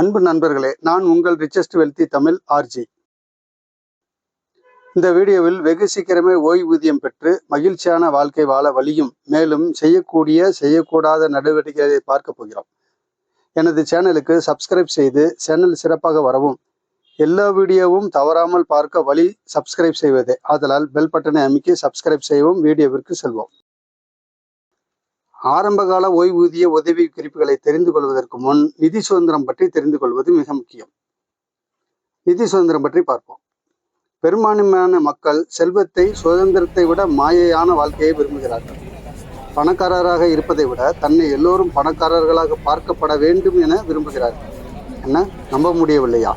அன்பு நண்பர்களே நான் உங்கள் ரிச்சஸ்ட் வெல்தி தமிழ் ஆர்ஜி இந்த வீடியோவில் வெகு சீக்கிரமே ஓய்வூதியம் பெற்று மகிழ்ச்சியான வாழ்க்கை வாழ வழியும் மேலும் செய்யக்கூடிய செய்யக்கூடாத நடவடிக்கைகளை பார்க்க போகிறோம். எனது சேனலுக்கு சப்ஸ்கிரைப் செய்து சேனல் சிறப்பாக வரவும். எல்லா வீடியோவும் தவறாமல் பார்க்க வழி சப்ஸ்கிரைப் செய்வதே. ஆதலால் பெல் பட்டனை அமைக்கி சப்ஸ்கிரைப் செய்யவும் வீடியோவிற்கு செல்வோம். ஆரம்பகால ஓய்வூதிய உதவி குறிப்புகளை தெரிந்து கொள்வதற்கு முன் நிதி சுதந்திரம் பற்றி தெரிந்து கொள்வது மிக முக்கியம். நிதி சுதந்திரம் பற்றி பார்ப்போம். பெரும்பான்மையான மக்கள் செல்வத்தை சுதந்திரத்தை விட மாயையான வாழ்க்கையை விரும்புகிறார்கள். பணக்காரராக இருப்பதை விட தன்னை எல்லோரும் பணக்காரர்களாக பார்க்கப்பட வேண்டும் என விரும்புகிறார்கள். என்ன? நம்ப முடியவில்லையா?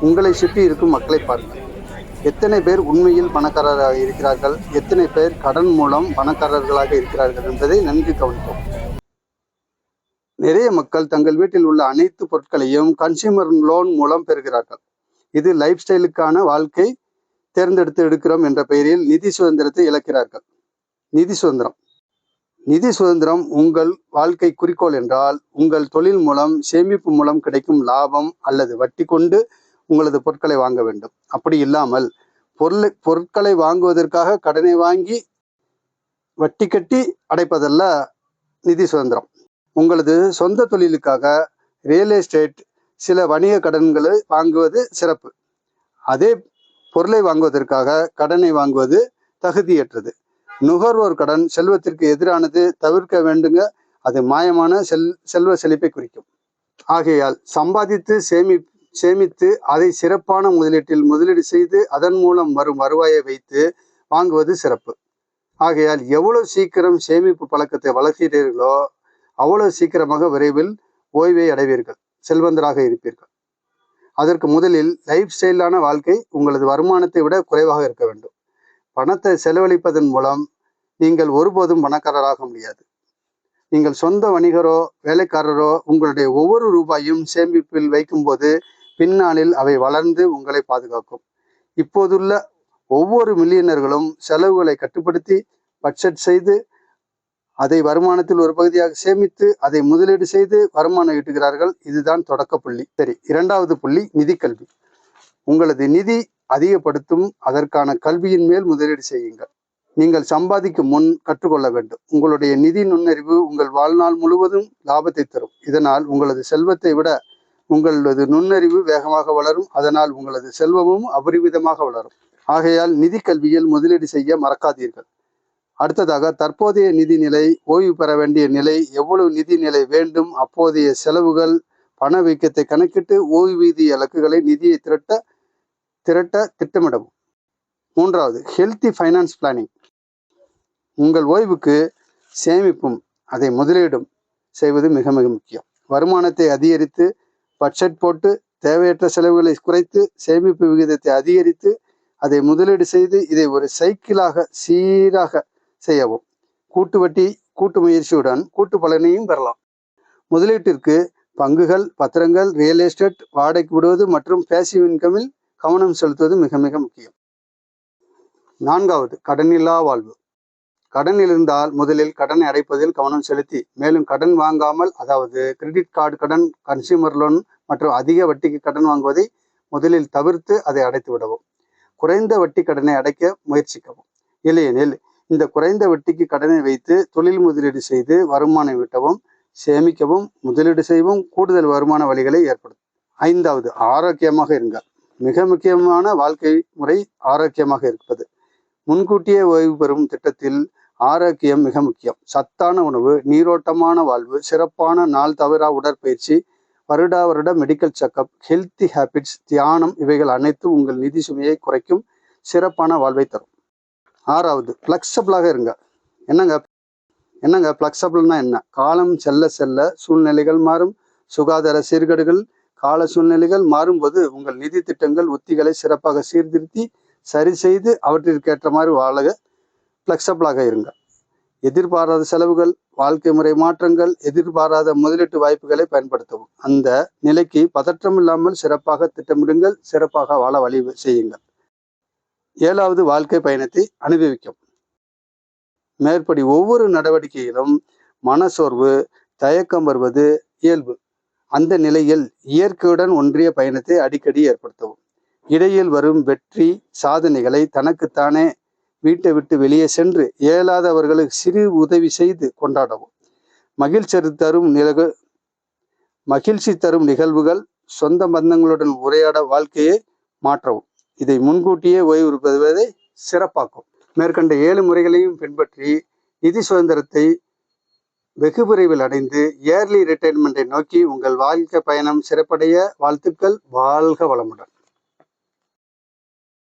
உங்களை சுற்றி இருக்கும் மக்களை பாருங்கள். எத்தனை பேர் உண்மையில் பணக்காரராக இருக்கிறார்கள்? எத்தனை பேர் கடன் மூலம் பணக்காரர்களாக இருக்கிறார்கள் என்பதை நன்கு கவனிப்போம். நிறைய மக்கள் தங்கள் வீட்டில் உள்ள அனைத்து பொருட்களையும் கன்சியூமர் லோன் மூலம் பெறுகிறார்கள். இது லைஃப் ஸ்டைலுக்கான வாழ்க்கை தேர்ந்தெடுத்து எடுக்கிறோம் என்ற பெயரில் நிதி சுதந்திரத்தை இழக்கிறார்கள். நிதி சுதந்திரம். நிதி சுதந்திரம் உங்கள் வாழ்க்கை குறிக்கோள் என்றால் உங்கள் தொழில் மூலம் சேமிப்பு மூலம் கிடைக்கும் லாபம் அல்லது வட்டி கொண்டு உங்களது பொருட்களை வாங்க வேண்டும். அப்படி இல்லாமல் பொருளை பொருட்களை வாங்குவதற்காக கடனை வாங்கி வட்டி கட்டி அடைப்பதல்ல நிதி சுதந்திரம். உங்களது சொந்த தொழிலுக்காக ரியல் எஸ்டேட் சில வணிக கடன்களை வாங்குவது சிறப்பு. அதே பொருளை வாங்குவதற்காக கடனை வாங்குவது தகுதியற்றது. நுகர்வோர் கடன் செல்வத்திற்கு எதிரானது தவிர்க்க வேண்டுங்க. அது மாயமான செல் செல்வ செழிப்பை குறிக்கும். ஆகையால் சம்பாதித்து சேமி சேமித்து அதை சிறப்பான முதலீட்டில் முதலீடு செய்து அதன் மூலம் வரும் வருவாயை வைத்து வாங்குவது சிறப்பு. ஆகையால் எவ்வளவு சீக்கிரம் சேமிப்பு பழக்கத்தை வளர்க்கிறீர்களோ அவ்வளவு சீக்கிரமாக விரைவில் ஓய்வை அடைவீர்கள் செல்வந்தராக இருப்பீர்கள். அதற்கு முதலில் லைஃப் ஸ்டைலான வாழ்க்கை உங்களது வருமானத்தை விட குறைவாக இருக்க வேண்டும். பணத்தை செலவழிப்பதன் மூலம் நீங்கள் ஒருபோதும் பணக்காரராக முடியாது. நீங்கள் சொந்த வணிகரோ வேலைக்காரரோ உங்களுடைய ஒவ்வொரு ரூபாயும் சேமிப்பில் வைக்கும்போது பின்னாளில் அவை வளர்ந்து உங்களை பாதுகாக்கும். இப்போதுள்ள ஒவ்வொரு மில்லியனர்களும் செலவுகளை கட்டுப்படுத்தி பட்ஜெட் செய்து அதை வருமானத்தில் ஒரு பகுதியாக சேமித்து அதை முதலீடு செய்து வருமானம் ஈட்டுகிறார்கள். இதுதான் தொடக்க புள்ளி. சரி இரண்டாவது புள்ளி நிதி கல்வி. உங்களது நிதி அதிகப்படுத்தும் அதற்கான கல்வியின் மேல் முதலீடு செய்யுங்கள். நீங்கள் சம்பாதிக்கும் முன் கற்றுக்கொள்ள வேண்டும். உங்களுடைய நிதி நுண்ணறிவு உங்கள் வாழ்நாள் முழுவதும் லாபத்தை தரும். இதனால் உங்களது செல்வத்தை விட உங்களது நுண்ணறிவு வேகமாக வளரும் அதனால் உங்களது செல்வமும் அபரிவிதமாக வளரும். ஆகையால் நிதி கல்வியில் முதலீடு செய்ய மறக்காதீர்கள். அடுத்ததாக தற்போதைய நிதி நிலை ஓய்வு பெற வேண்டிய நிலை எவ்வளவு நிதி நிலை வேண்டும் அப்போதைய செலவுகள் பணவீக்கத்தை கணக்கிட்டு ஓய்வூதிய இலக்குகளை நிதியை திரட்ட திரட்ட திட்டமிடவும். மூன்றாவது ஹெல்த்தி ஃபைனான்ஸ் பிளானிங் உங்கள் ஓய்வுக்கு சேமிப்பும் அதை முதலீடும் செய்வது மிக மிக முக்கியம். வருமானத்தை அதிகரித்து பட்ஜெட் போட்டு தேவையற்ற செலவுகளை குறைத்து சேமிப்பு விகிதத்தை அதிகரித்து அதை முதலீடு செய்து இதை ஒரு சைக்கிளாக சீராக செய்யவும். கூட்டு வட்டி கூட்டு முயற்சியுடன் கூட்டு பலனையும் பெறலாம். முதலீட்டிற்கு பங்குகள் பத்திரங்கள் ரியல் எஸ்டேட் வாடகைக்கு விடுவது மற்றும் பேசிவ் இன்கமில் கவனம் செலுத்துவது மிக மிக முக்கியம். நான்காவது கடனில்லா வாழ்வு. கடன் இருந்தால் முதலில் கடனை அடைப்பதில் கவனம் செலுத்தி மேலும் கடன் வாங்காமல் அதாவது கிரெடிட் கார்டு கடன் கன்சியூமர் லோன் மற்றும் அதிக வட்டிக்கு கடன் வாங்குவதை முதலில் தவிர்த்து அதை அடைத்து விடவும். குறைந்த வட்டி கடனை அடைக்க முயற்சிக்கவும். இல்லையெனில் இந்த குறைந்த வட்டிக்கு கடனை வைத்து தொழில் முதலீடு செய்து வருமானம் ஈட்டவும் சேமிக்கவும் முதலீடு செய்யவும் கூடுதல் வருமான வழிகளை ஏற்படுத்தும். ஐந்தாவது ஆரோக்கியமாக இருங்க மிக முக்கியமான வாழ்க்கை முறை ஆரோக்கியமாக இருப்பது. முன்கூட்டியே ஓய்வு பெறும் திட்டத்தில் ஆரோக்கியம் மிக முக்கியம். சத்தான உணவு நீரோட்டமான வாழ்வு சிறப்பான நாள் தவிரா உடற்பயிற்சி வருடா வருட மெடிக்கல் செக்கப் ஹெல்த்தி ஹேபிட்ஸ் தியானம் இவைகள் அனைத்தும் உங்கள் நிதி சுமையை குறைக்கும் சிறப்பான வாழ்வை தரும். ஆறாவது ஃப்ளெக்சபிளாக இருங்க. என்னங்க? என்னங்க? ஃப்ளெக்சபிள்னா என்ன? காலம் செல்ல செல்ல சூழ்நிலைகள் மாறும். சுகாதார சீர்கேடுகள் கால சூழ்நிலைகள் மாறும்போது உங்கள் நிதி திட்டங்கள் உத்திகளை சிறப்பாக சீர்திருத்தி சரி செய்து அவற்றிற்கேற்ற மாதிரி வாழ ஃப்ளெக்சபிளாக இருங்க. எதிர்பாராத செலவுகள் வாழ்க்கை முறை மாற்றங்கள் எதிர்பாராத முதலீட்டு வாய்ப்புகளை பயன்படுத்தவும். அந்த நிலைக்கு பதற்றம் இல்லாமல் சிறப்பாக திட்டமிடுங்கள் சிறப்பாக வாழ வழி செய்யுங்கள். ஏழாவது வாழ்க்கை பயணத்தை அனுபவிக்கும் மேற்படி ஒவ்வொரு நடவடிக்கையிலும் மனசோர்வு தயக்கம் வருவது இயல்பு. அந்த நிலையில் இயற்கையுடன் ஒன்றிய பயணத்தை அடிக்கடி ஏற்படுத்தவும். இடையில் வரும் வெற்றி சாதனைகளை தனக்குத்தானே வீட்டை விட்டு வெளியே சென்று இயலாதவர்களுக்கு சிறு உதவி செய்து கொண்டாடவும். மகிழ்ச்சி தரும் நிலவு மகிழ்ச்சி தரும் நிகழ்வுகள் சொந்த பந்தங்களுடன் உரையாட வாழ்க்கையை மாற்றவும். இதை முன்கூட்டியே ஓய்வு பெறுவதை சிறப்பாக்கும். மேற்கண்ட ஏழு முறைகளையும் பின்பற்றி நிதி சுதந்திரத்தை வெகு விரைவில் அடைந்து இயர்லி ரிட்டைர்மெண்ட்டை நோக்கி உங்கள் வாழ்க்கை பயணம் சிறப்படைய வாழ்த்துக்கள். வாழ்க வளமுடன்.